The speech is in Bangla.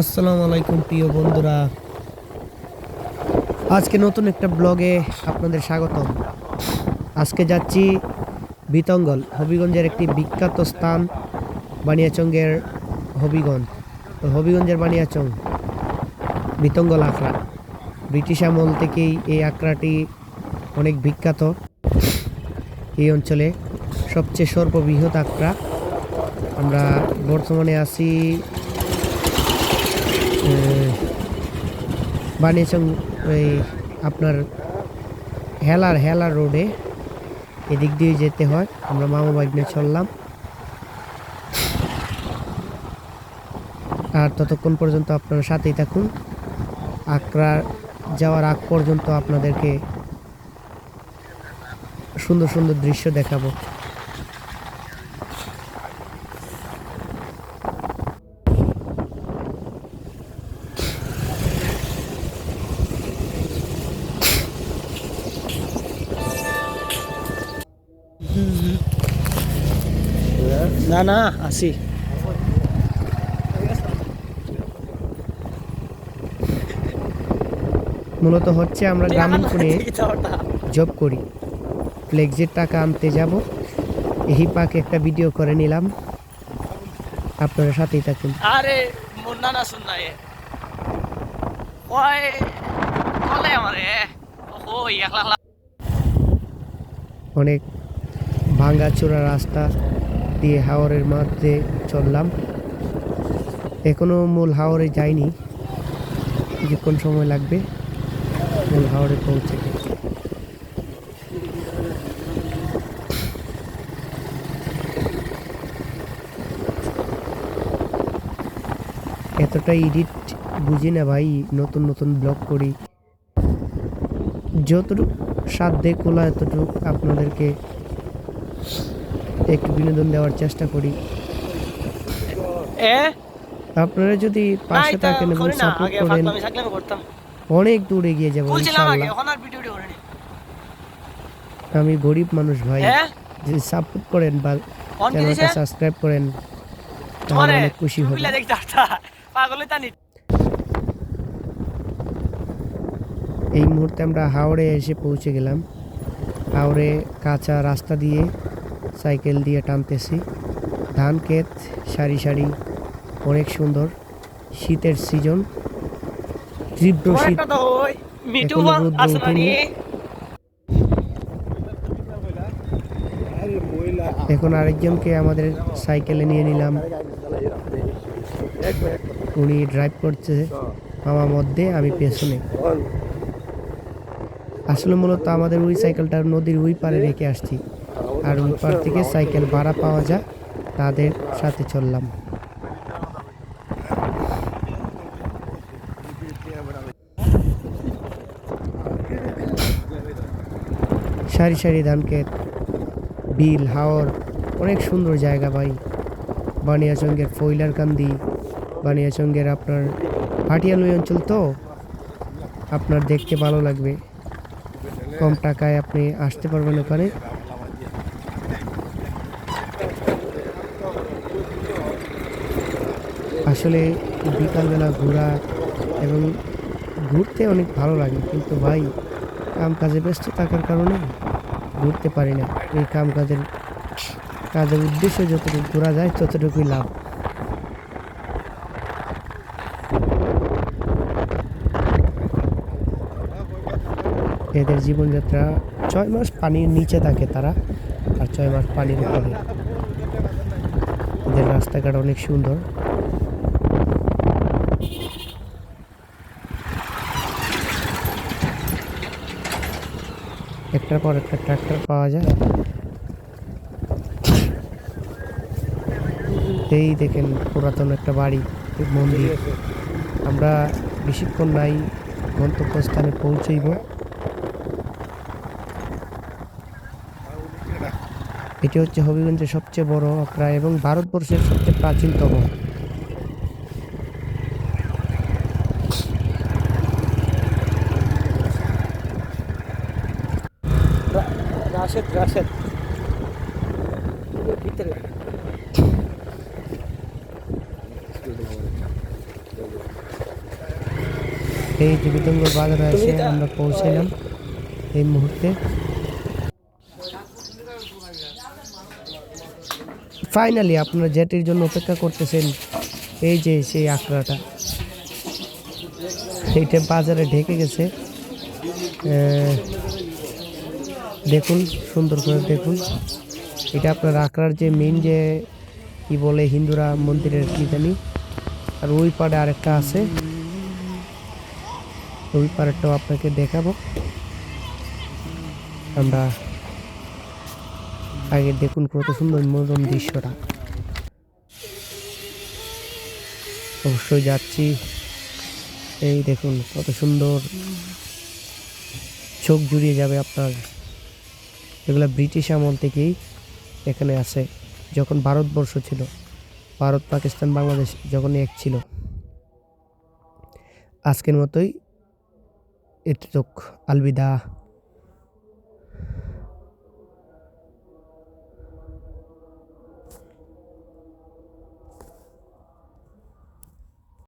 আসসালামু আলাইকুম, প্রিয় বন্ধুরা। আজকে নতুন একটা ব্লগে আপনাদের স্বাগতম। আজকে যাচ্ছি বিতঙ্গল, হবিগঞ্জের একটি বিখ্যাত স্থান বানিয়াচঙ্গের হবিগঞ্জ। তো হবিগঞ্জের বানিয়াচং, বিতঙ্গল আখড়া। ব্রিটিশ আমল থেকেই এই আখড়াটি অনেক বিখ্যাত। এই অঞ্চলে সবচেয়ে সর্ববৃহৎ আখড়া। আমরা বর্তমানে আছি বানিয়েছেন ওই আপনার হেলার হেলার রোডে। এদিক দিয়ে যেতে হয়। আমরা মামা নিয়ে চললাম। আর ততক্ষণ পর্যন্ত আপনারা সাথেই থাকুন। আকরা যাওয়ার আগ পর্যন্ত আপনাদেরকে সুন্দর সুন্দর দৃশ্য দেখাবো। না না আসি। মূলত হচ্ছে আমরা গ্রামীণ ফোনে জব করি। ফ্লেক্সের টাকা আনতে যাব। এই পাকে একটা ভিডিও করে নিলাম। আপনারা সাথেই থাকুন। আরে মুন্না না শুননা এ। ওই বলে আমারে ও একলা একলা অনেক ভাঙ্গাচোরা রাস্তা। দিয়ে হাওরের মধ্যে চললাম। এখনও মূল হাওরে যাইনি। কিছুক্ষণ সময় লাগবে মূল হাওরে পৌঁছে এতটা এডিট বুঝি না ভাই, নতুন নতুন ব্লগ করি। যতটুকু সাধ্যে খোলা, এতটুকু আপনাদেরকে একটু বিনোদন দেওয়ার চেষ্টা করি। আপনারা যদি পাশে থাকেন এবং সাপোর্ট করেন অনেক দূরে গিয়ে যাব আমি গরিব মানুষ ভাই। হ্যাঁ? যদি সাপোর্ট করেন বা চ্যানেলটা সাবস্ক্রাইব করেন তাহলে অনেক খুশি হব। এই মুহূর্তে আমরা হাওড়ে এসে পৌঁছে গেলাম। হাওড়ে কাঁচা রাস্তা দিয়ে সাইকেল দিয়ে টানতেছি। ধান ক্ষেত সারি সারি অনেক সুন্দর। শীতের সিজন। তীব্র শীত। এখন আরেকজনকে আমাদের সাইকেলে নিয়ে নিলাম। উনি ড্রাইভ করছে। আমার মধ্যে আমি পেছনে। আসলে মূলত আমাদের ওই সাইকেলটা নদীর ওই পারে রেখে আসছি। আর ওই পার থেকে সাইকেল ভাড়া পাওয়া যায়, তাদের সাথে চললাম। সারি সারি ধান ক্ষেত, বিল, হাওর, অনেক সুন্দর জায়গা ভাই। বানিয়াচঙ্গের ফয়লার কান্দি, বানিয়াচঙ্গের আপনার ভাটিয়ালুই অঞ্চল তো, আপনার দেখতে ভালো লাগবে। কম টাকায় আপনি আসতে পারবেন ওখানে। আসলে বিকালবেলা ঘোরা এবং ঘুরতে অনেক ভালো লাগে। কিন্তু ভাই, কাম কাজে ব্যস্ত থাকার কারণে ঘুরতে পারি না। এই কাম কাজের কাজের উদ্দেশ্যে যতটুকু ঘোরা যায়, ততটুকুই লাভ। এদের জীবনযাত্রা ছয় মাস পানির নিচে থাকে তারা, আর ছয় মাস পানির উপরে। এদের রাস্তাঘাট অনেক সুন্দর। একটার পর একটা ট্রাক্টর পাওয়া যায়। এই দেখেন পুরাতন একটা বাড়ি মন্দির। আমরা বেশিক্ষণ নাই, গন্তব্যস্থানে পৌঁছইব। এটি হচ্ছে হবিগঞ্জের সবচেয়ে বড় আখড়া এবং ভারতবর্ষের সবচেয়ে প্রাচীনতম। রাশেদ রাশেদ ভিতরে এই যে বিতঙ্গর বাজারে এসে আমরা পৌঁছালাম এই মুহূর্তে ফাইনালি আপনারা জেটির জন্য অপেক্ষা করতেছেন এই যে সেই আখড়াটা এইটা বাজারে ঢেকে গেছে আহ, দেখুন, সুন্দর করে দেখুন। এটা আপনার আখড়ার যে মেন যে কি বলে হিন্দুরা মন্দিরের কি জানি, আর ওই পাড়ে আরেকটা আছে। ওই পাড়েরটাও আপনাকে দেখাবো। আমরা আগে দেখুন কত সুন্দর মনোরম দৃশ্যটা। অবশ্যই যাচ্ছি। এই দেখুন কত সুন্দর। চোখ জুড়িয়ে যাবে আপনার। এগুলো ব্রিটিশ আমল থেকেই এখানে আছে যখন ভারতবর্ষ ছিল। ভারত, পাকিস্তান, বাংলাদেশ যখন এক ছিল। আজকের মতোই, এতটুক। আলবিদা।